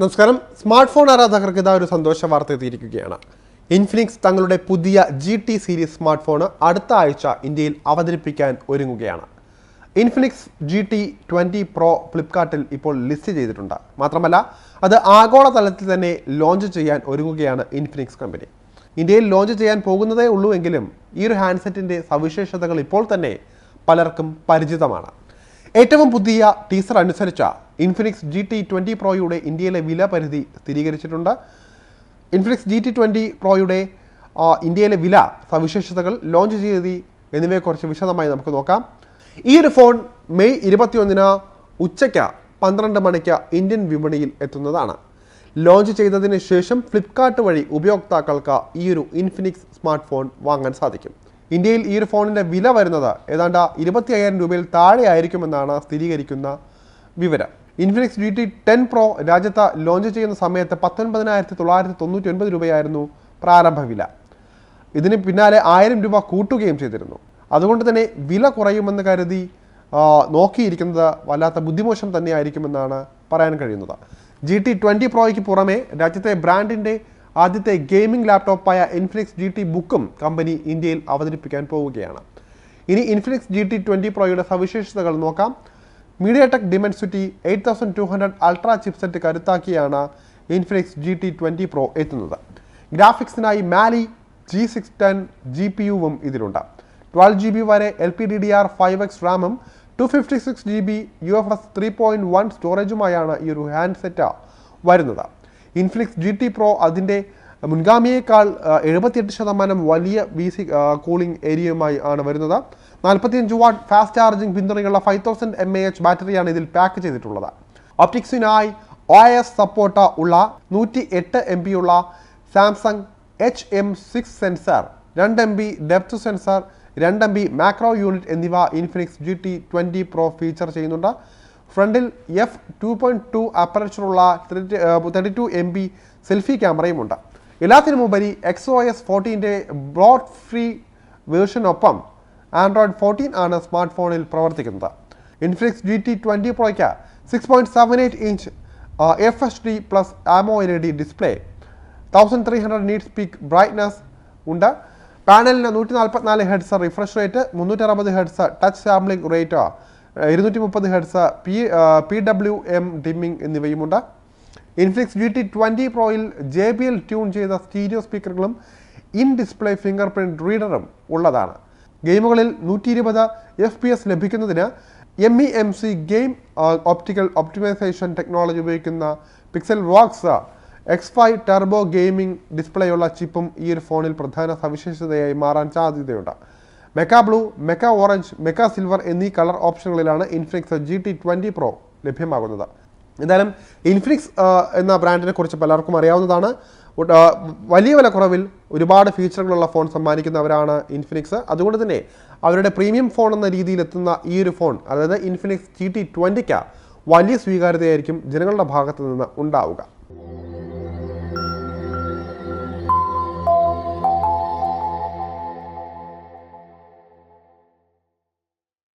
നമസ്കാരം. Smart phone ആരാധകർക്ക് ഇതാ ഒരു സന്തോഷ വാർത്ത എത്തിയിരിക്കുകയാണ്. ഇൻഫിനിക്സ് തങ്ങളുടെ പുതിയ G T series smart phone അടുത്ത ആഴ്ച ഇന്ത്യയിൽ അവതരിപ്പിക്കാൻ ഒരുങ്ങുകയാണ്. Infinix G T twenty pro ഫ്ലിപ്കാർട്ടിൽ ഇപ്പോൾ ലിസ്റ്റ് ചെയ്തിട്ടുണ്ട്. മാത്രമല്ല അത് ആഗോളതലത്തിൽ തന്നെ ലോഞ്ച് ചെയ്യാൻ ഒരുങ്ങുകയാണ് ഇൻഫിനിക്സ് കമ്പനി ഇന്ത്യയിൽ ലോഞ്ച് ചെയ്യാൻ പോകുന്നതേ ഉള്ളൂ എങ്കിലും ഈ ഒരു ഹാൻഡ്സെറ്റിന്റെ സവിശേഷതകൾ ഇപ്പോൾ തന്നെ പലർക്കും പരിചിതമാണ്. ഏറ്റവും പുതിയ ടീസർ അനുസരിച്ച ഇൻഫിനിക്സ് ജി ടി ട്വന്റി പ്രോയുടെ ഇന്ത്യയിലെ വില പരിധി സ്ഥിരീകരിച്ചിട്ടുണ്ട്. ഇൻഫിനിക്സ് ജി ടി ട്വന്റി പ്രോയുടെ ഇന്ത്യയിലെ വില സവിശേഷതകൾ ലോഞ്ച് തീയതി എന്നിവയെക്കുറിച്ച് വിശദമായി നമുക്ക് നോക്കാം. ഈ ഒരു ഫോൺ മെയ് ഇരുപത്തിയൊന്നിന് ഉച്ചയ്ക്ക് പന്ത്രണ്ട് മണിക്ക് ഇന്ത്യൻ വിപണിയിൽ എത്തുന്നതാണ്. ലോഞ്ച് ചെയ്തതിന് ശേഷം ഫ്ലിപ്കാർട്ട് വഴി ഉപയോക്താക്കൾക്ക് ഈ ഒരു ഇൻഫിനിക്സ് സ്മാർട്ട് ഫോൺ വാങ്ങാൻ സാധിക്കും. ഇന്ത്യയിൽ ഈ ഒരു ഫോണിന്റെ വില വരുന്നത് ഏതാണ്ട് ഇരുപത്തി അയ്യായിരം രൂപയിൽ താഴെ ആയിരിക്കുമെന്നാണ് സ്ഥിരീകരിക്കുന്ന വിവരം. Infinix G T ten pro രാജ്യത്ത് ലോഞ്ച് ചെയ്യുന്ന സമയത്ത് പത്തൊൻപതിനായിരത്തി തൊള്ളായിരത്തി തൊണ്ണൂറ്റി ഒൻപത് രൂപയായിരുന്നു പ്രാരംഭ വില ഇതിന് പിന്നാലെ ആയിരം രൂപ കൂട്ടുകയും ചെയ്തിരുന്നു. അതുകൊണ്ട് തന്നെ വില കുറയുമെന്ന് കരുതി നോക്കിയിരിക്കുന്നത് വല്ലാത്ത ബുദ്ധിമോശം തന്നെയായിരിക്കുമെന്നാണ് പറയാൻ കഴിയുന്നത്. ജി ടി ട്വന്റി പ്രോയ്ക്ക് പുറമെ രാജ്യത്തെ ബ്രാൻഡിന്റെ ആദ്യത്തെ ഗെയിമിംഗ് ലാപ്ടോപ്പായ ഇൻഫിനിക്സ് ജി ടി ബുക്കും കമ്പനി ഇന്ത്യയിൽ അവതരിപ്പിക്കാൻ പോവുകയാണ്. ഇനി ഇൻഫിനിക്സ് ജി ടി ട്വന്റി പ്രോയുടെ സവിശേഷതകൾ നോക്കാം. MediaTek Dimensity eight thousand two hundred ultra chipset കരുത്താക്കിയാണ് Infinix G T twenty pro എത്തുന്നത്. ഗ്രാഫിക്സിനായി Mali G six ten G P യുവും ഇതിലുണ്ട്. ട്വൽവ് ജി ബി വരെ L P D D R five X റാമും two fifty six G B U F S three point one സ്റ്റോറേജുമായാണ് ഈ ഒരു handset വരുന്നത്. Infinix G T pro അതിന്റെ മുൻഗാമിയേക്കാൾ എഴുപത്തിയെട്ട് ശതമാനം വലിയ വി സി കൂളിംഗ് ഏരിയയുമായി ആണ് വരുന്നത്. നാൽപ്പത്തിയഞ്ച് വാട്ട് ഫാസ്റ്റ് ചാർജിംഗ് പിന്തുണയുള്ള five thousand M A H ബാറ്ററിയാണ് ഇതിൽ പാക്ക് ചെയ്തിട്ടുള്ളത്. ഒപ്റ്റിക്സിനായി ഒ എസ് സപ്പോർട്ട് ഉള്ള നൂറ്റി എട്ട് എം പി ഉള്ള Samsung H M six sensor രണ്ട് എം ബി ഡെപ്ത് സെൻസർ രണ്ട് എം ബി മാക്രോ യൂണിറ്റ് എന്നിവ Infinix G T twenty pro feature ചെയ്യുന്നുണ്ട്. ഫ്രണ്ടിൽ F two point two അപ്പറച്ചുള്ള thirty two M B selfie ക്യാമറയുമുണ്ട് എല്ലാത്തിനുമുപരി എക്സ് ഒ എസ് ഫോർട്ടീന്റെ bloat free വേർഷനൊപ്പം Android fourteen ആണ് smart ഫോണിൽ പ്രവർത്തിക്കുന്നത്. Infinix G T twenty പ്രോയ്ക്ക് six point seven eight inch F H D plus AMOLED display thousand three hundred nits peak brightness ഉണ്ട്. പാനലിന് നൂറ്റി നാൽപ്പത്തിനാല് ഹെഡ്സ് റിഫ്രഷ് റേറ്റ് മുന്നൂറ്റി അറുപത് ഹെഡ്സ് ടച്ച് സാമ്പിളിംഗ് റേറ്റ് ഇരുന്നൂറ്റി മുപ്പത് hertz P P W M dimming എന്നിവയുമുണ്ട്. Infinix G T twenty പ്രോയിൽ J B L tune ചെയ്ത സ്റ്റീരിയോ സ്പീക്കറുകളും ഇൻ ഡിസ്പ്ലേ ഫിംഗർ പ്രിന്റ് റീഡറും ഉള്ളതാണ്. ഗെയിമുകളിൽ നൂറ്റി ഇരുപത് എഫ് പി എസ് ലഭിക്കുന്നതിന് M E M C game optical optimization technology ഉപയോഗിക്കുന്ന pixel works X five turbo gaming ഡിസ്പ്ലേയുള്ള ചിപ്പും ഈ ഒരു ഫോണിൽ പ്രധാന സവിശേഷതയായി മാറാൻ സാധ്യതയുണ്ട്. Mecha blue mecha orange mecha silver എന്നീ colour ഓപ്ഷനുകളിലാണ് Infinix G T twenty pro ലഭ്യമാകുന്നത്. എന്തായാലും ഇൻഫിനിക്സ് എന്ന ബ്രാൻഡിനെ കുറിച്ച് പലർക്കും അറിയാവുന്നതാണ്. വലിയ വില കുറവിൽ ഒരുപാട് ഫീച്ചറുകളുള്ള ഫോൺ സമ്മാനിക്കുന്നവരാണ് ഇൻഫിനിക്സ് അതുകൊണ്ട് തന്നെ അവരുടെ പ്രീമിയം ഫോൺ എന്ന രീതിയിൽ എത്തുന്ന ഈ ഒരു ഫോൺ അതായത് ഇൻഫിനിക്സ് ജി ടി ട്വന്റിക്ക് വലിയ സ്വീകാര്യതയായിരിക്കും ജനങ്ങളുടെ ഭാഗത്തു നിന്ന് ഉണ്ടാവുക.